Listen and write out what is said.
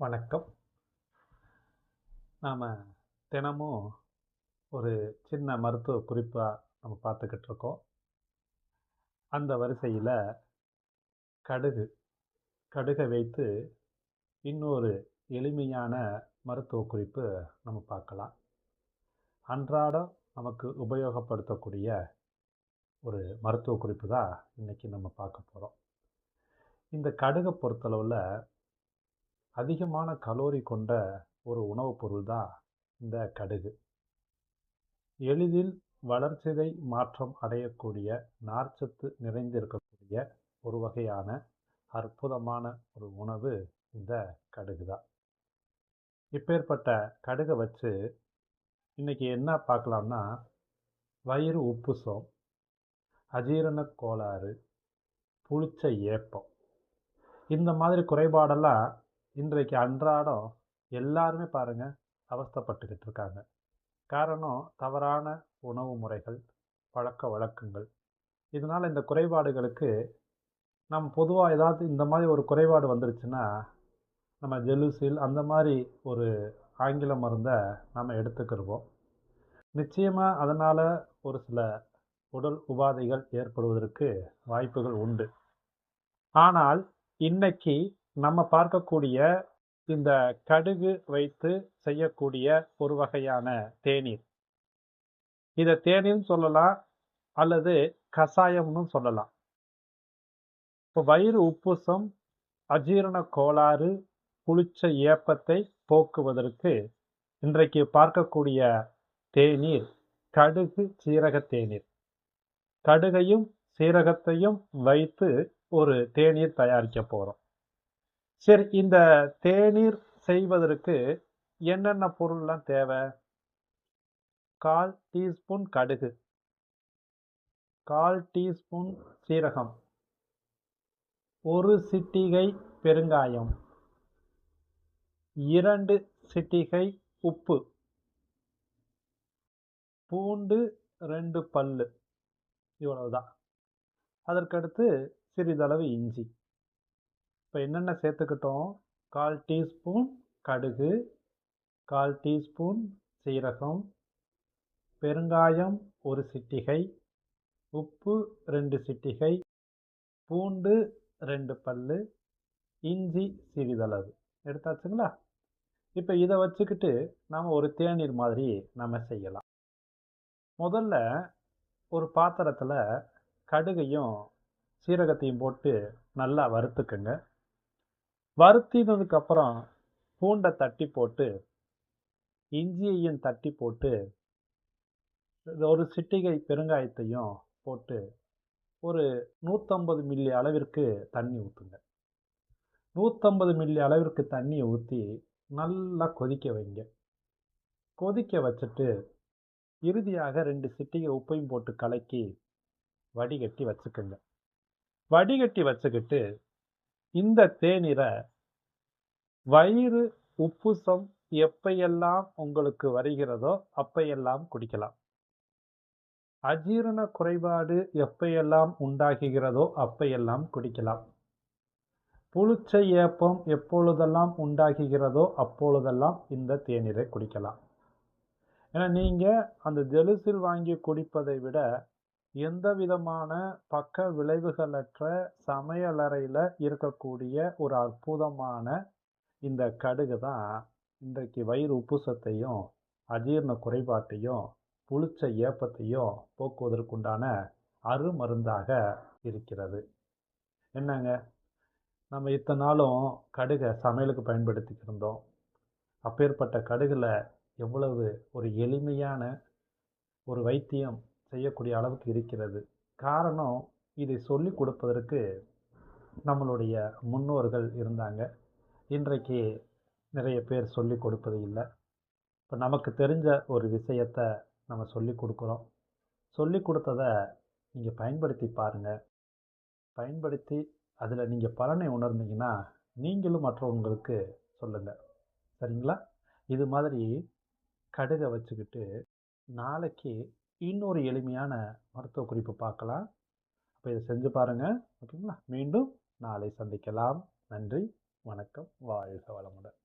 வணக்கம். நாம் தினமும் ஒரு சின்ன மருத்துவ குறிப்பாக நம்ம பார்த்துக்கிட்டு இருக்கோம். அந்த வரிசையில் கடுகு கடுகை வைத்து இன்னொரு எளிமையான மருத்துவ குறிப்பு நம்ம பார்க்கலாம். அன்றாடம் நமக்கு உபயோகப்படுத்தக்கூடிய ஒரு மருத்துவ குறிப்பு தான் இன்றைக்கி நம்ம பார்க்க போகிறோம் இந்த கடுகை பொறுத்தளவில் அதிகமான கலோரி கொண்ட ஒரு உணவுப் பொருள் தான் இந்த கடுகு. எளிதில் வளர்ச்சிதை மாற்றம் அடையக்கூடிய நார்ச்சத்து நிறைந்திருக்கக்கூடிய ஒரு வகையான அற்புதமான ஒரு உணவு இந்த கடுகு தான். இப்பேற்பட்ட கடுகை வச்சு இன்றைக்கி என்ன பார்க்கலாம்னா வயிறு உப்புசம் அஜீரண கோளாறு புளிச்ச ஏப்பம். இந்த மாதிரி குறைபாடெல்லாம் இன்றைக்கு அன்றாடம் எல்லாருமே பாருங்கள் அவஸ்தைப்பட்டுக்கிட்டு இருக்காங்க. காரணம் தவறான உணவு முறைகள் பழக்க வழக்கங்கள். இதனால் இந்த குறைபாடுகளுக்கு நம்ம பொதுவாக ஏதாவது இந்த மாதிரி ஒரு குறைபாடு வந்துருச்சுன்னா நம்ம ஜெலுசில் அந்த மாதிரி ஒரு ஆங்கில மருந்தை நம்ம எடுத்துக்கிடுவோம் நிச்சயமாக அதனால் ஒரு சில உடல் உபாதைகள் ஏற்படுவதற்கு வாய்ப்புகள் உண்டு. ஆனால் இன்னைக்கு நம்ம பார்க்கக்கூடிய இந்த கடுகு வைத்து செய்யக்கூடிய ஒரு வகையான தேநீர். இதை தேநீர்னு சொல்லலாம் அல்லது கஷாயம்னு சொல்லலாம். இப்போ வயிறு உப்புசம் அஜீரண கோளாறு புளிச்ச ஏப்பத்தை போக்குவதற்கு இன்றைக்கு பார்க்கக்கூடிய தேநீர் கடுகு சீரக தேநீர். கடுகையும் சீரகத்தையும் வைத்து ஒரு தேநீர் தயாரிக்க போகிறோம் சரி இந்த தேநீர் செய்வதற்கு என்னென்ன பொருள்லாம் தேவை? கால் டீஸ்பூன் கடுகு. கால் டீஸ்பூன் சீரகம். ஒரு சிட்டிகை பெருங்காயம். இரண்டு சிட்டிகை உப்பு. பூண்டு ரெண்டு பல்லு. இவ்வளவுதான். அதற்கடுத்து சிறிதளவு இஞ்சி. இப்போ என்னென்ன சேர்த்துக்கிட்டோம்? கால் டீஸ்பூன் கடுகு கால் டீஸ்பூன் சீரகம் பெருங்காயம் ஒரு சிட்டிகை உப்பு ரெண்டு சிட்டிகை பூண்டு ரெண்டு பல்லு இஞ்சி சிறிதளவு. எடுத்தாச்சுங்களா? இப்போ இதை வச்சுக்கிட்டு நாம் ஒரு தேநீர் மாதிரி நம்ம செய்யலாம். முதல்ல ஒரு பாத்திரத்தில் கடுகையும் சீரகத்தையும் போட்டு நல்லா வறுத்துக்குங்க. வறுத்தினதுக்கப்புறம் பூண்டை தட்டி போட்டு இஞ்சியையும் தட்டி போட்டு ஒரு சிட்டிகை பெருங்காயத்தையும் போட்டு ஒரு நூற்றம்பது மில்லி அளவிற்கு தண்ணி ஊற்றுங்க நூற்றம்பது மில்லி அளவிற்கு தண்ணியை ஊற்றி நல்லா கொதிக்க வைங்க. கொதிக்க வச்சுட்டு இறுதியாக ரெண்டு சிட்டிகை உப்பையும் போட்டு கலக்கி வடிகட்டி வச்சுக்கோங்க. வடிகட்டி வச்சுக்கிட்டு இந்த தேநீரை வயிறு உப்புசம் எப்பையெல்லாம் உங்களுக்கு வருகிறதோ அப்பையெல்லாம் குடிக்கலாம். அஜீரண குறைபாடு எப்பையெல்லாம் உண்டாகுகிறதோ அப்பையெல்லாம் குடிக்கலாம். புளிச்ச ஏப்பம் எப்பொழுதெல்லாம் உண்டாகுகிறதோ அப்பொழுதெல்லாம் இந்த தேநீரை குடிக்கலாம். ஏன்னா நீங்கள் அந்த ஜெலுசில் வாங்கி குடிப்பதை விட எந்த விதமான பக்க விளைவுகளற்ற சமையலறையில் இருக்கக்கூடிய ஒரு அற்புதமான இந்த கடுகு தான் இன்றைக்கு வயிறு உப்புசத்தையும் அஜீரண குறைபாட்டையும் புளிச்ச ஏப்பத்தையும் போக்குவதற்குண்டான அருமருந்தாக இருக்கிறது. என்னங்க? நம்ம இத்தனை நாளும் கடுகை சமையலுக்கு பயன்படுத்திக்கிட்டு இருந்தோம். அப்பேற்பட்ட கடுகில் எவ்வளவு ஒரு எளிமையான ஒரு வைத்தியம் செய்யக்கூடிய அளவுக்கு இருக்கிறது. காரணம் இதை சொல்லி கொடுப்பதற்கு நம்மளுடைய முன்னோர்கள் இருந்தாங்க. இன்றைக்கு நிறைய பேர் சொல்லி கொடுப்பது இல்லை. இப்போ நமக்கு தெரிஞ்ச ஒரு விஷயத்தை நம்ம சொல்லி கொடுக்குறோம். சொல்லி கொடுத்ததை நீங்கள் பயன்படுத்தி பாருங்கள் பயன்படுத்தி அதில் நீங்கள் பலனை உணர்ந்தீங்கன்னா நீங்களும் மற்றவங்களுக்கு சொல்லுங்கள் சரிங்களா? இது மாதிரி கடுகை வச்சுக்கிட்டு நாளைக்கு இன்னொரு எளிமையான மருத்துவ குறிப்பு பார்க்கலாம். அப்போ இதை செஞ்சு பாருங்கள் ஓகேங்களா? மீண்டும் நாளை சந்திக்கலாம். நன்றி. வணக்கம். வாழ்க வளமுடன்.